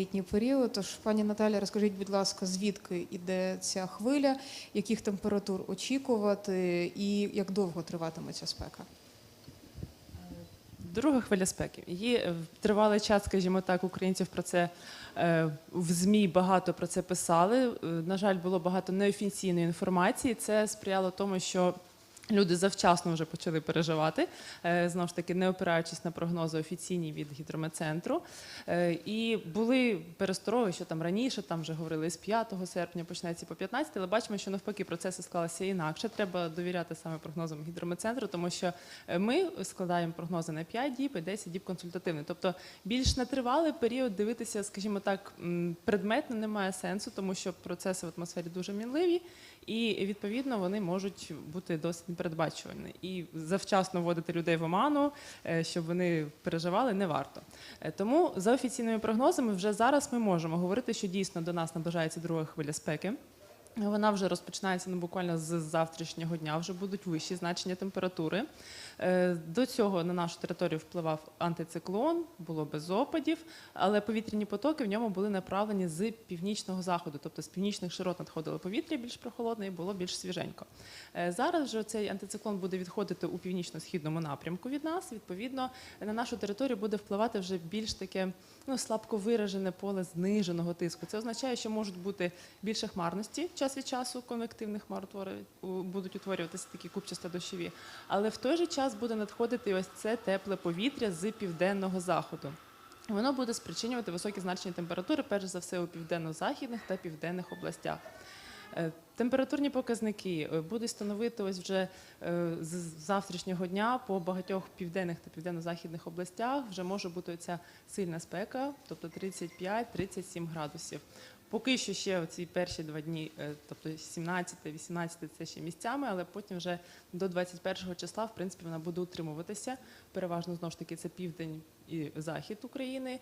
Літній період. Тож, пані Наталя, розкажіть, будь ласка, звідки йде ця хвиля, яких температур очікувати і як довго триватиме ця спека? Друга хвиля спеки. Її е, тривалий час, скажімо так, українців про це е, в ЗМІ багато про це писали. Е, На жаль, було багато неофіційної інформації. Це сприяло тому, що люди завчасно вже почали переживати, е, знову ж таки, не опираючись на прогнози офіційні від гідрометцентру. Е, І були перестороги, що там раніше, там вже говорили з 5 серпня почнеться по 15, але бачимо, що навпаки процеси склалися інакше. Треба довіряти саме прогнозам гідрометцентру, тому що е, ми складаємо прогнози на 5 діб і 10 діб консультативний. Тобто більш на тривалий період дивитися, скажімо так, предметно немає сенсу, тому що процеси в атмосфері дуже мінливі, і відповідно вони можуть бути досить непередбачувані. І завчасно вводити людей в оману, е, щоб вони переживали, не варто. Е, Тому за офіційними прогнозами вже зараз ми можемо говорити, що дійсно до нас наближається друга хвиля спеки. Вона вже розпочинається ну, буквально з завтрашнього дня, вже будуть вищі значення температури. Е, До цього на нашу територію впливав антициклон, було без опадів, але повітряні потоки в ньому були направлені з північного заходу, тобто з північних широт надходило повітря більш прохолодне і було більш свіженько. Е, Зараз вже цей антициклон буде відходити у північно-східному напрямку від нас. Відповідно, на нашу територію буде впливати вже більш таке ну, слабко виражене поле зниженого тиску. Це означає, що можуть бути більше хмарності час від часу, конвективних хмар утвори- будуть утворюватися такі купчасто дощові. Але в той же час буде надходити ось це тепле повітря з південного заходу. Воно буде спричинювати високі значення температури, перш за все у південно-західних та південних областях. Е, Температурні показники е, будуть становити ось вже е, з завтрашнього дня по багатьох південних та південно-західних областях вже може бути ця сильна спека, тобто 35-37 градусів. Поки що ще ці перші два дні, е, тобто 17-18 це ще місцями, але потім вже до 21 числа, в принципі, вона буде утримуватися. Переважно знову ж таки це південь і захід України.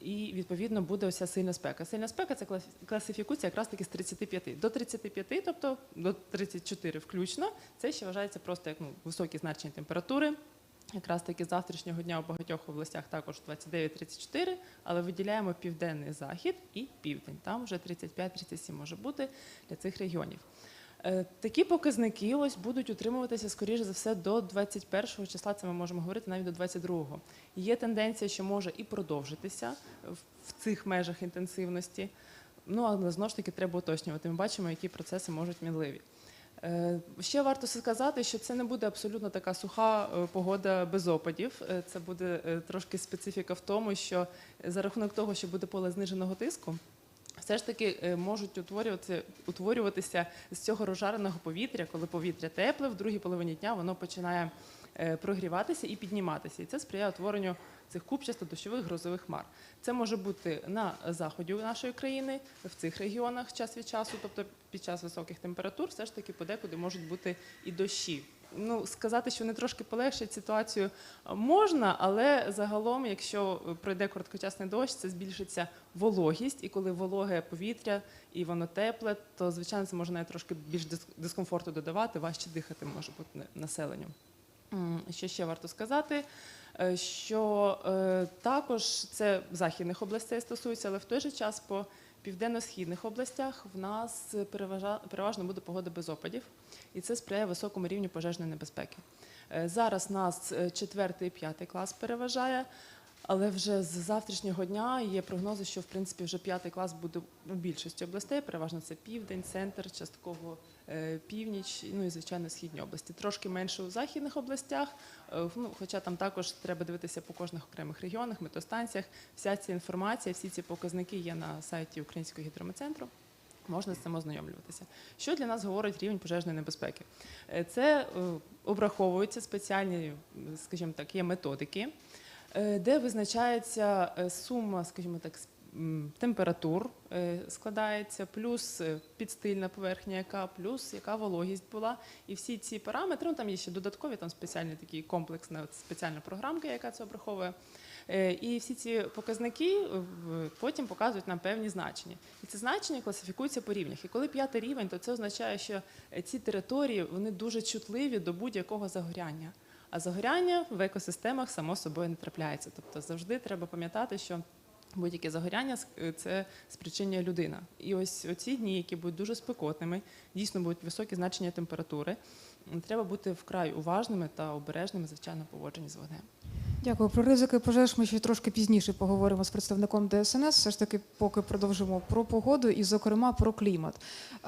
І відповідно буде ось ця сильна спека. Сильна спека це клас- класифікується якраз таки з 35. До 35, тобто до 34 включно, це ще вважається просто як ну, високі значення температури. Якраз таки завтрашнього дня у багатьох областях також 29-34, але виділяємо південний захід і південь. Там вже 35-37 може бути для цих регіонів. Е, Такі показники ось будуть утримуватися, скоріше за все, до 21 числа. Це ми можемо говорити навіть до 22-го. Є тенденція, що може і продовжитися в цих межах інтенсивності. Ну але знову ж таки треба уточнювати. Ми бачимо, які процеси можуть мінливі. Е, Ще варто сказати, що це не буде абсолютно така суха е, погода без опадів. Е, Це буде трошки специфіка в тому, що за рахунок того, що буде поле зниженого тиску, все ж таки е, можуть утворюватися, утворюватися з цього розжареного повітря, коли повітря тепле, в другій половині дня воно починає е, прогріватися і підніматися. І це сприяє утворенню цих купчасто дощових грозових хмар. Це може бути на заході нашої країни, в цих регіонах час від часу, тобто під час високих температур, все ж таки подекуди можуть бути і дощі. Ну, сказати, що вони трошки полегшать ситуацію можна, але загалом, якщо е, пройде короткочасний дощ, це збільшиться вологість, і коли вологе повітря і воно тепле, то звичайно це може трошки більш дис- дискомфорту додавати, важче дихати може бути на- населенню. Що ще варто сказати? Е, Що е, також це західних областей стосується, але в той же час по південно-східних областях в нас переважно буде погода без опадів, і це сприяє високому рівню пожежної небезпеки. Е, Зараз нас е, четвертий і п'ятий клас переважає, але вже з завтрашнього дня є прогнози, що в принципі вже п'ятий клас буде у більшості областей. Переважно це південь, центр, частково е, північ, ну і звичайно східні області. Трошки менше у західних областях. е, Ну, хоча там також треба дивитися по кожних окремих регіонах, метеостанціях. Вся ця інформація, всі ці показники є на сайті Українського гідрометцентру. Можна з цим ознайомлюватися. Що для нас говорить рівень пожежної небезпеки? Е, Це обраховуються спеціальні, скажімо так, є методики, де визначається е, сума, скажімо так, температур е, складається, плюс е, підстильна поверхня, яка, плюс яка вологість була. І всі ці параметри, ну там є ще додаткові, там спеціальний такий комплексна спеціальна програмка, яка це обраховує. Е, І всі ці показники е, потім показують нам певні значення. І ці значення класифікуються по рівнях. І коли п'ятий рівень, то це означає, що е, ці території вони дуже чутливі до будь-якого загоряння. А загоряння в екосистемах само собою не трапляється. Тобто завжди треба пам'ятати, що Будь-яке загоряння е, це спричинює людина. І ось оці дні, які будуть дуже спекотними, дійсно будуть високі значення температури. Треба бути вкрай уважними та обережними, звичайно, поводженні з вогнем. Дякую. Про ризики пожеж ми ще трошки пізніше поговоримо з представником ДСНС. Все ж таки, поки продовжимо про погоду і, зокрема, про клімат. Е,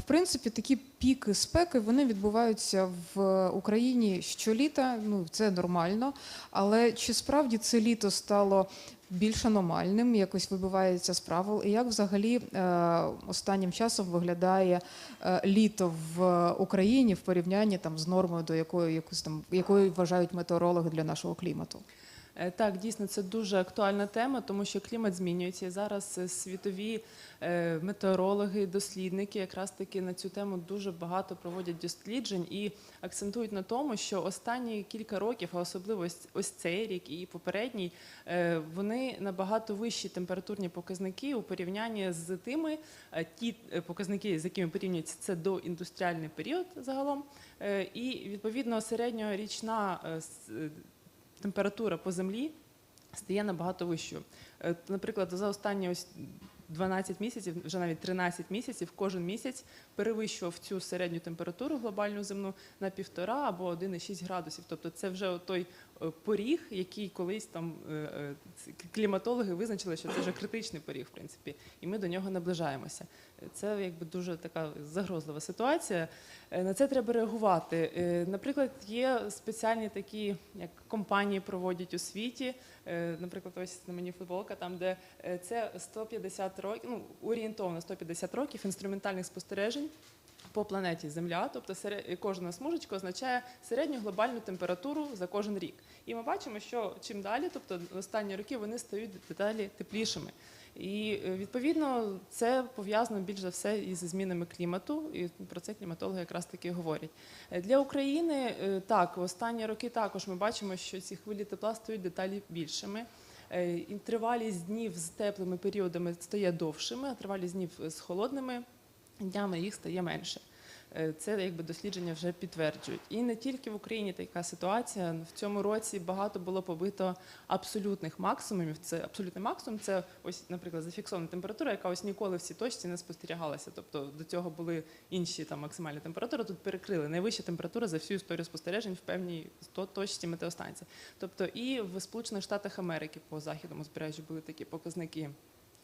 В принципі, такі піки спеки вони відбуваються в Україні щоліта. Ну це нормально. Але чи справді це літо стало більш аномальним, якось вибивається з правил? І як взагалі е, останнім часом виглядає е, літо в Україні в порівнянні там з нормою, до якої якось там якої вважають метеорологи для нашого клімату? Е, Так, дійсно, це дуже актуальна тема, тому що клімат змінюється. Зараз е, світові е, метеорологи, дослідники якраз таки на цю тему дуже багато проводять досліджень і акцентують на тому, що останні кілька років, а особливо ось- цей рік і попередній, вони набагато вищі температурні показники у порівнянні з тими, ті показники, з якими порівнюється це доіндустріальний період загалом. І відповідно середньорічна температура по землі стає набагато вищою. Е, Наприклад, за останні ось 12 місяців, вже навіть 13 місяців, кожен місяць перевищував цю середню температуру глобальну земну на півтора або 1,6 градусів. Тобто це вже той поріг, який колись там е, е, кліматологи визначили, що це вже критичний поріг, в принципі, і ми до нього наближаємося. Е, Це якби дуже така загрозлива ситуація. Е, На це треба реагувати. Е, Наприклад, є спеціальні такі, як компанії проводять у світі. Е, Наприклад, ось на мені футболка, там де е, це 150 років, ну орієнтовно 150 років інструментальних спостережень. По планеті Земля, тобто кожна смужечка означає середню глобальну температуру за кожен рік. І ми бачимо, що чим далі, тобто останні роки вони стають дедалі теплішими. І е, відповідно це пов'язано більш за все із змінами клімату, і про це кліматологи якраз таки говорять. Е, Для України е, так, в останні роки також ми бачимо, що ці хвилі тепла стають деталі більшими. І тривалість днів з теплими періодами стає довшими, а тривалість днів з холодними днями їх стає менше. Е, Це якби дослідження вже підтверджують. І не тільки в Україні така ситуація. В цьому році багато було побито абсолютних максимумів. Це абсолютний максимум. Це ось, наприклад, зафіксована температура, яка ось ніколи в цій точці не спостерігалася. Тобто до цього були інші там максимальні температури. Тут перекрили найвища температура за всю історію спостережень в певній точці метеостанції. Тобто і в Сполучених Штатах Америки по західному збережжю були такі показники.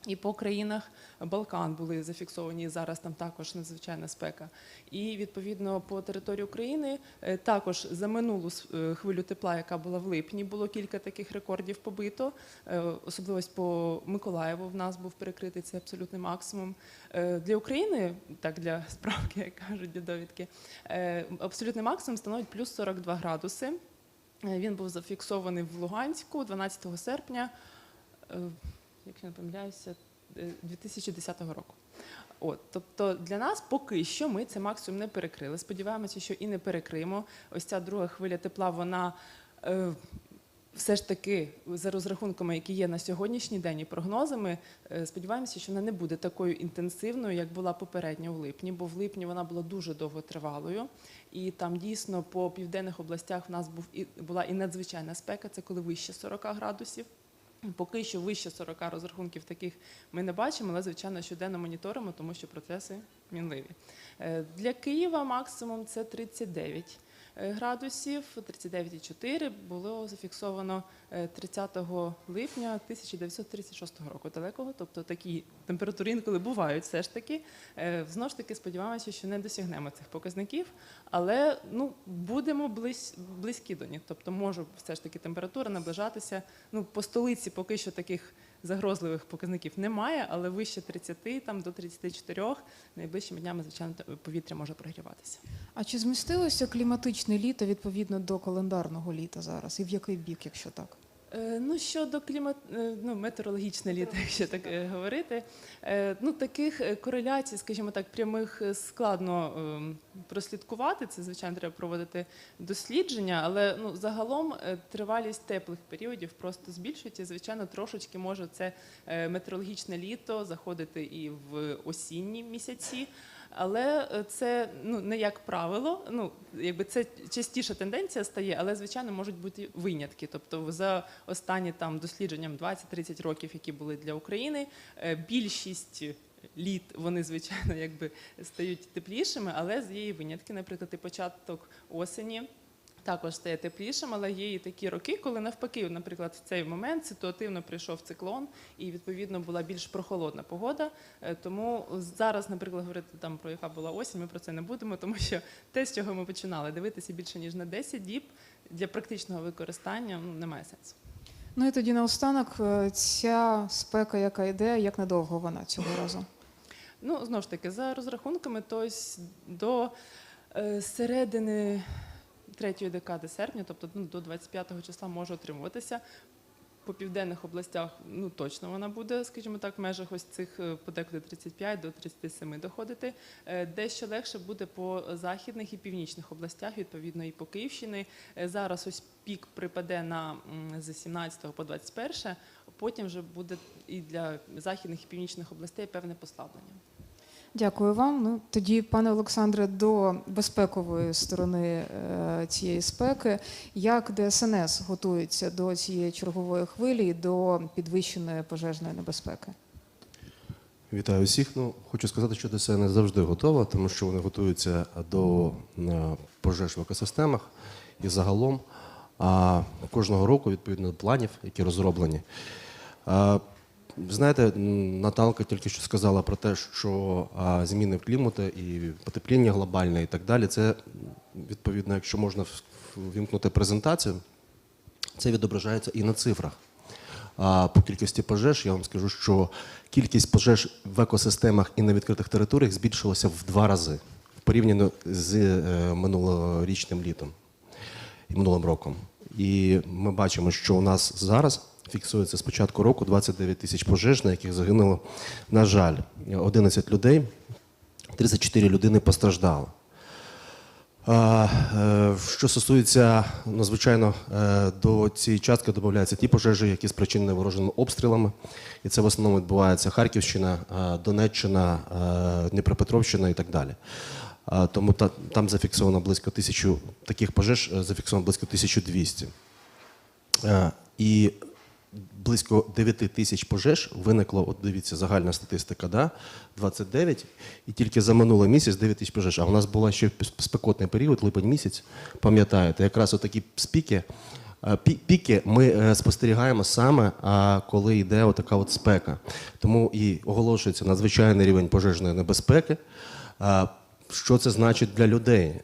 І по країнах Балкан були зафіксовані зараз там також надзвичайна спека. І відповідно по території України е, також за минулу е, хвилю тепла, яка була в липні, було кілька таких рекордів побито. Е, Особливо по Миколаєву в нас був перекритий цей абсолютний максимум. Для України, так для справки, як кажуть для довідки, абсолютний максимум становить плюс 42 градуси. Він був зафіксований в Луганську 12 серпня. Е, якщо не помиляюся, е, 2010 року. От, тобто для нас поки що ми це максимум не перекрили. Сподіваємося, що і не перекриємо. Ось ця друга хвиля тепла, вона е, все ж таки за розрахунками, які є на сьогоднішній день і прогнозами, е, сподіваємося, що вона не буде такою інтенсивною, як була попередня у липні, бо в липні вона була дуже довготривалою. І там дійсно по південних областях в нас був і була і надзвичайна спека, це коли вище 40 градусів. Поки що вище 40 розрахунків таких ми не бачимо, але звичайно щоденно моніторимо, тому що процеси мінливі. Е, Для Києва максимум це 39 е, градусів, 39,4 було зафіксовано е, 30 липня 1936 року далекого. Тобто такі температури інколи бувають все ж таки. Е, Знову ж таки сподіваємося, що не досягнемо цих показників, але ну будемо близь, близькі до них. Тобто може все ж таки температура наближатися. Ну по столиці поки що таких загрозливих показників немає, але вище 30, там до 34 найближчими днями, звичайно, повітря може прогріватися. А чи змістилося кліматичне літо відповідно до календарного літа зараз? І в який бік, якщо так? Е, Ну, щодо клімат, е, ну, метеорологічне літо, якщо так е, говорити, ну, таких кореляцій, скажімо так, прямих складно ем, прослідкувати. Це, звичайно, треба проводити дослідження, але ну, загалом тривалість теплих періодів просто збільшується. Звичайно, трошечки може це метеорологічне літо заходити і в осінні місяці. Але е, це ну не як правило. Ну якби це частіша тенденція стає, але звичайно можуть бути винятки. Тобто, за останні там дослідженням 20-30 років, які були для України, е, більшість літ вони звичайно якби стають теплішими, але з є винятки, наприклад, і початок осені. Також стає теплішим, але є і такі роки, коли навпаки, наприклад, в цей момент ситуативно прийшов циклон, і відповідно була більш прохолодна погода. Е, Тому зараз, наприклад, говорити там про яка була осінь, ми про це не будемо, тому що те, з чого ми починали, дивитися більше ніж на 10 діб для практичного використання ну, немає сенсу. Ну і тоді наостанок е, ця спека, яка йде, як надовго вона цього разу? Ну, знову ж таки, за розрахунками, то до е, середини третьої декади серпня, тобто ну, до 25 числа може отримуватися. По південних областях ну точно вона буде, скажімо так, в межах ось цих е, подекуди 35 до 37 доходити. Е, Дещо легше буде по західних і північних областях, відповідно, і по Київщині. Е, Зараз ось пік припаде на з 17 по 21, потім вже буде і для західних і північних областей певне послаблення. Дякую вам. Ну тоді, пане Олександре, до безпекової сторони е, цієї спеки, як ДСНС готується до цієї чергової хвилі і до підвищеної пожежної небезпеки? Вітаю всіх. Ну, хочу сказати, що ДСНС завжди готова, тому що вони готуються до е, пожеж в екосистемах і загалом а, кожного року відповідно до планів, які розроблені. Знаєте, Наталка тільки що сказала про те, що зміни в клімату і потепління глобальне і так далі. Це відповідно, якщо можна в- ввімкнути презентацію, це відображається і на цифрах. А по кількості пожеж я вам скажу, що кількість пожеж в екосистемах і на відкритих територіях збільшилася в два рази порівняно з е, минулорічним літом і минулим роком. І ми бачимо, що у нас зараз фіксується з початку року 29 тисяч пожеж, на яких загинуло, на жаль, 11 людей, 34 людини постраждали. Е, Що стосується, ну, звичайно, е, до цієї частки додаються ті пожежі, які спричинені ворожими обстрілами. І це в основному відбувається Харківщина, е, Донеччина, Дніпропетровщина і так далі. Тому та- там зафіксовано близько тисячу таких пожеж, зафіксовано близько 1200. Е, І близько 9 тисяч пожеж виникло, от дивіться, загальна статистика, да? 29, і тільки за минулий місяць 9 тисяч пожеж. А у нас була ще спекотний період, липень місяць, пам'ятаєте, якраз отакі спіки. е, Піки ми е, спостерігаємо саме, коли йде отака от спека. Тому і оголошується надзвичайний рівень пожежної небезпеки. Що це значить для людей?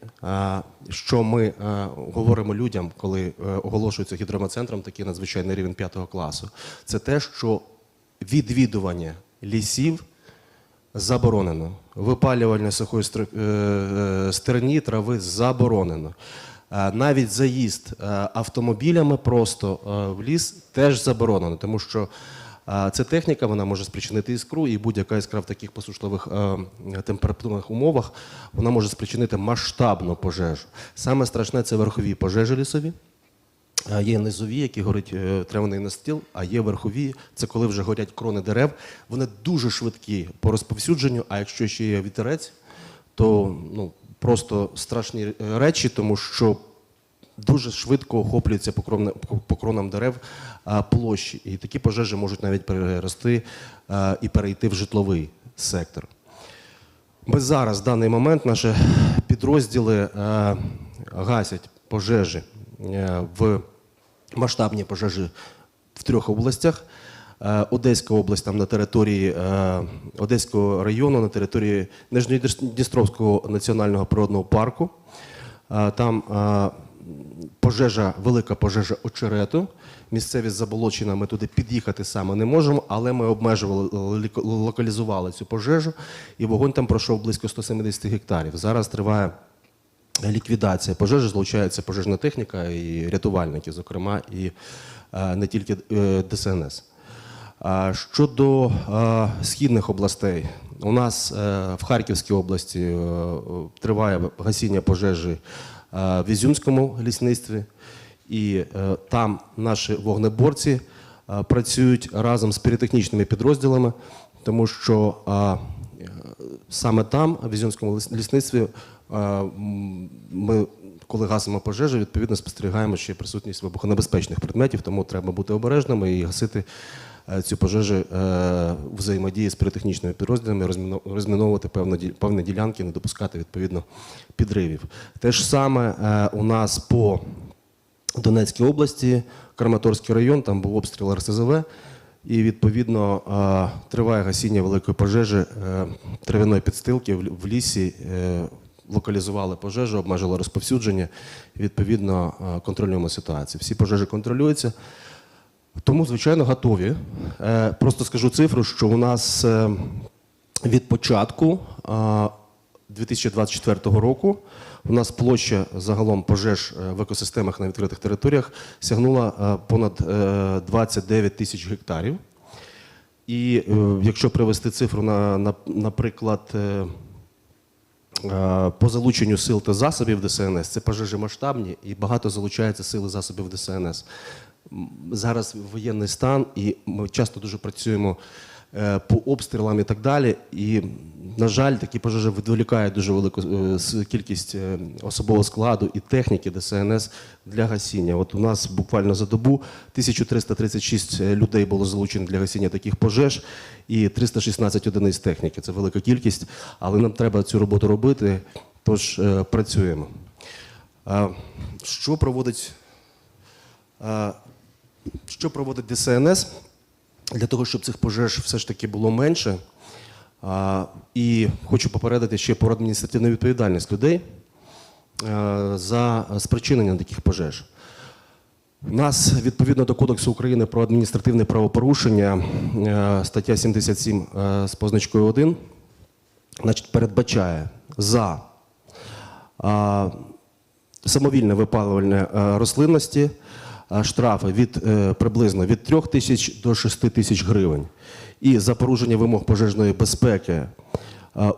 Що ми е, говоримо людям, коли е, оголошується гідрометцентром такий надзвичайний рівень п'ятого класу? Це те, що відвідування лісів заборонено. Випалювання сухої стр- е, стерні, трави заборонено. Навіть заїзд автомобілями просто в ліс теж заборонено, тому що е, ця техніка вона може спричинити іскру, і будь-яка іскра в таких посушливих е, температурних умовах вона може спричинити масштабну пожежу. Саме страшне це верхові пожежі лісові. Е, Є низові, які горить е, травяний настіл, а є верхові. Це коли вже горять крони дерев. Вони дуже швидкі по розповсюдженню. А якщо ще є вітерець, то ну просто страшні речі, тому що дуже швидко охоплюється по кронам, дерев площі. І такі пожежі можуть навіть перерости і перейти в житловий сектор. Ми зараз, в даний момент, наші підрозділи гасять пожежі в масштабні пожежі в трьох областях. Одеська область там на території Одеського району, на території Нижньодністровського національного природного парку. Там пожежа, велика пожежа очерету. Місцевість заболочена, ми туди під'їхати саме не можемо, але ми обмежували, локалізували цю пожежу, і вогонь там пройшов близько 170 гектарів. Зараз триває ліквідація пожежі, злучається пожежна техніка і рятувальники, зокрема, і е, не тільки е, ДСНС. Щодо е, східних областей, у нас в Харківській області триває гасіння пожежі в Ізюмському лісництві, і е, там наші вогнеборці е, працюють разом з піротехнічними підрозділами, тому що е, саме там, в Ізюмському лісництві, е, ми, коли гасимо пожежу, відповідно спостерігаємо ще присутність вибухонебезпечних предметів, тому треба бути обережними і гасити е, цю пожежу е, взаємодії з піротехнічними підрозділами, розміно- розміновувати певні, ділянки, не допускати відповідно підривів. Те ж саме е, у нас по Донецькій області, Краматорський район, там був обстріл РСЗВ, і відповідно е, триває гасіння великої пожежі е, трав'яної підстилки в лісі. е, Локалізували пожежу, обмежили розповсюдження. Відповідно, е, контролюємо ситуацію. Всі пожежі контролюються. Тому, звичайно, готові. Е, Просто скажу цифру, що у нас е, від початку е, 2024 року у нас площа загалом пожеж е, в екосистемах на відкритих територіях сягнула е, понад е, 29 тисяч гектарів. І е, якщо привести цифру на, на наприклад, е, Е, По залученню сил та засобів ДСНС це пожежі масштабні і багато залучається сил і засобів ДСНС. Зараз воєнний стан, і ми часто дуже працюємо е, по обстрілам і так далі. І, на жаль, такі пожежі відволікають дуже велику е, кількість е, особового складу і техніки ДСНС для гасіння. От у нас буквально за добу 1336 людей було залучено для гасіння таких пожеж і 316 одиниць техніки. Це велика кількість, але нам треба цю роботу робити, тож працюємо. Що проводить, що проводить ДСНС для того, щоб цих пожеж все ж таки було менше? І хочу попередити ще про адміністративну відповідальність людей за спричинення таких пожеж. У нас відповідно до Кодексу України про адміністративне правопорушення, стаття 77 е, з позначкою 1, значить, передбачає за самовільне випалювання рослинності штрафи від е, приблизно від 3 тисяч до 6 тисяч гривень. І за порушення вимог пожежної безпеки е,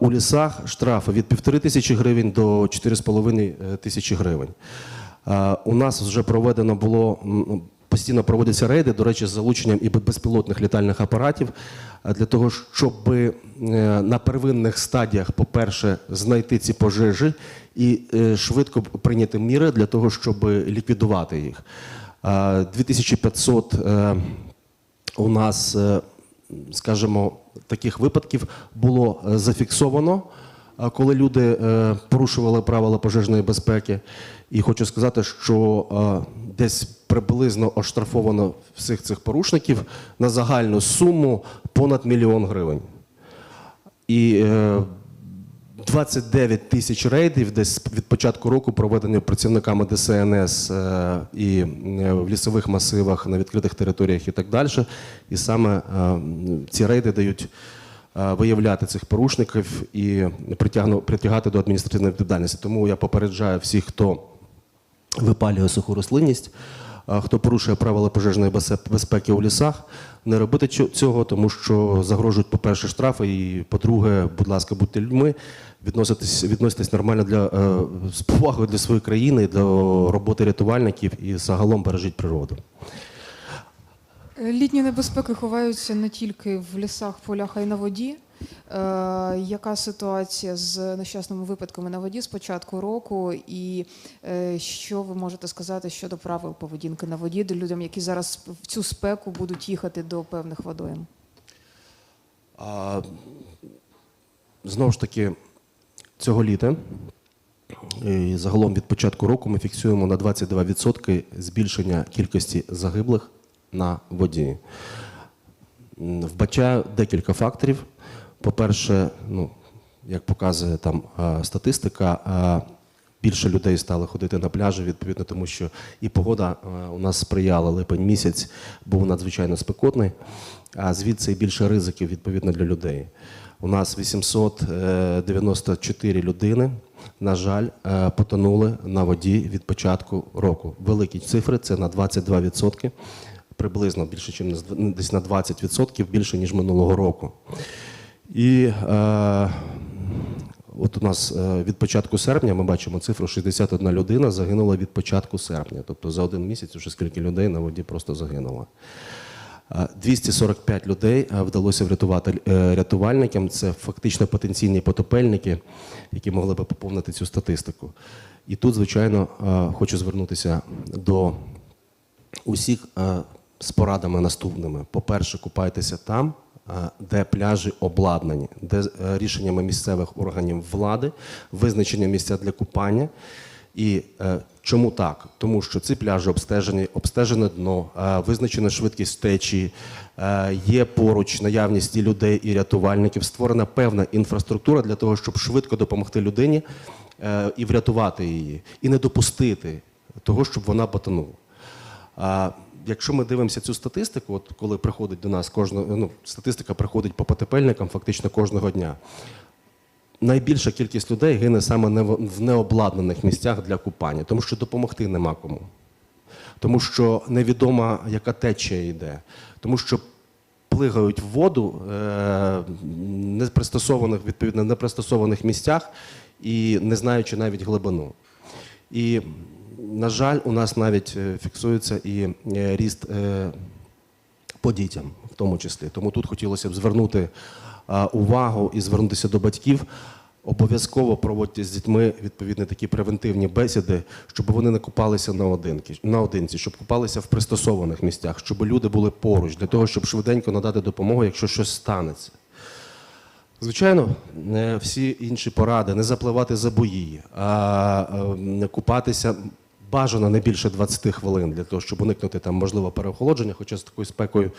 у лісах штрафи від 1,5 тисячі гривень до 4,5 тисячі гривень. Е, У нас вже проведено було постійно проводяться рейди, до речі, з залученням і безпілотних літальних апаратів е, для того, щоб е, на первинних стадіях, по-перше, знайти ці пожежі і е, швидко прийняти міри для того, щоб ліквідувати їх. Е, 2500 е, у нас, е, скажімо, таких випадків було е, зафіксовано, коли люди порушували правила пожежної безпеки. І хочу сказати, що десь приблизно оштрафовано всіх цих порушників на загальну суму понад мільйон гривень. І 29 тисяч рейдів десь від початку року проведені працівниками ДСНС е, і е, в лісових масивах на відкритих територіях і так далі. І саме е, ці рейди дають виявляти цих порушників і притягати до адміністративної відповідальності. Тому я попереджаю всіх, хто випалює суху рослинність, хто порушує правила пожежної безпеки у лісах, не робити цього, тому що загрожують, по-перше, штрафи, і по-друге, будь ласка, будьте людьми, відноситесь, відноситесь нормально для е, з повагою для своєї країни, до роботи рятувальників і загалом бережіть природу. Літні небезпеки ховаються не тільки в лісах, полях, а й на воді. Е, яка ситуація з нещасними випадками на воді з початку року, і е, що ви можете сказати щодо правил поведінки на воді до людям, які зараз в цю спеку будуть їхати до певних водойм? А, знову ж таки, цього літа і загалом від початку року ми фіксуємо на 22% збільшення кількості загиблих на воді. Вбачаю декілька факторів. По-перше, ну, як показує там статистика, більше людей стали ходити на пляжі, відповідно, тому що і погода у нас сприяла липень місяць, був надзвичайно спекотний, а звідси більше ризиків відповідно для людей. У нас 894 людини, на жаль, е, потонули на воді від початку року. Великі цифри це на 22%, приблизно більше, ніж десь на 20% більше, ніж минулого року. І е, от у нас е, від початку серпня ми бачимо цифру 61 людина загинула від початку серпня. Тобто за один місяць вже скільки людей на воді просто загинуло. Е, 245 людей вдалося врятувати е, рятувальникам. Це фактично потенційні потопельники, які могли би поповнити цю статистику. І тут, звичайно, хочу звернутися до усіх з порадами наступними. По-перше, купайтеся там, де пляжі обладнані, де е, рішеннями місцевих органів влади визначені місця для купання. І е, чому так? Тому що ці пляжі обстежені, обстежене дно, е, визначена швидкість течії, е, є поруч наявність і людей і рятувальників, створена певна інфраструктура для того, щоб швидко допомогти людині е, і врятувати її, і не допустити того, щоб вона потонула. Якщо ми дивимося цю статистику, от коли приходить до нас кожного, ну, статистика приходить по потепельникам фактично кожного дня. Найбільша кількість людей гине саме в необладнаних місцях для купання, тому що допомогти нема кому. Тому що невідомо, яка течія йде, тому що плигають в воду е, непристосованих, відповідно, непристосованих місцях і не знаючи навіть глибину. І, на жаль, у нас навіть е, фіксується і е, ріст е, по дітям, в тому числі. Тому тут хотілося б звернути увагу і звернутися до батьків. Обов'язково проводьте з дітьми відповідні такі превентивні бесіди, щоб вони не купалися наодинки, наодинці, щоб купалися в пристосованих місцях, щоб люди були поруч, для того, щоб швиденько надати допомогу, якщо щось станеться. Звичайно, всі інші поради не запливати за бої, а купатися бажано не більше 20 хвилин для того, щоб уникнути там можливо переохолодження, хоча з такою спекою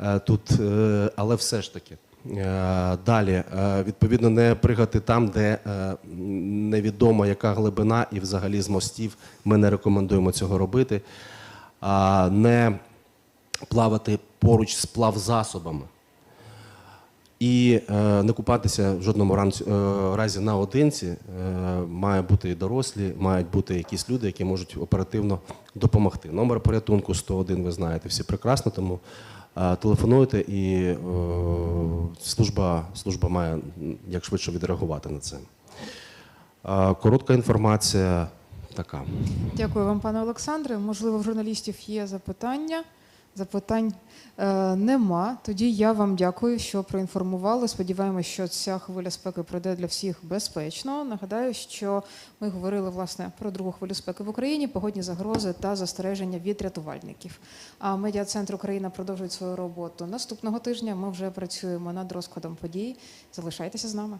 е, тут, е, але все ж таки. Е, Далі, е, відповідно, не пригати там, де е, невідомо яка глибина, і взагалі з мостів ми не рекомендуємо цього робити. Не плавати поруч з плавзасобами. І не купатися в жодному разі наодинці. Має бути і дорослі, мають бути якісь люди, які можуть оперативно допомогти. Номер порятунку 101 ви знаєте всі прекрасно, тому телефонуйте і е, служба, служба має як швидше відреагувати на це. Е, коротка інформація така. Дякую вам, пане Олександре. Можливо, в журналістів є запитання. Запитань е, нема. Тоді я вам дякую, що проінформували. Сподіваємось, що ця хвиля спеки пройде для всіх безпечно. Нагадаю, що ми говорили власне про другу хвилю спеки в Україні, погодні загрози та застереження від рятувальників. А медіа центр Україна продовжує свою роботу наступного тижня. Ми вже працюємо над розкладом подій. Залишайтеся з нами.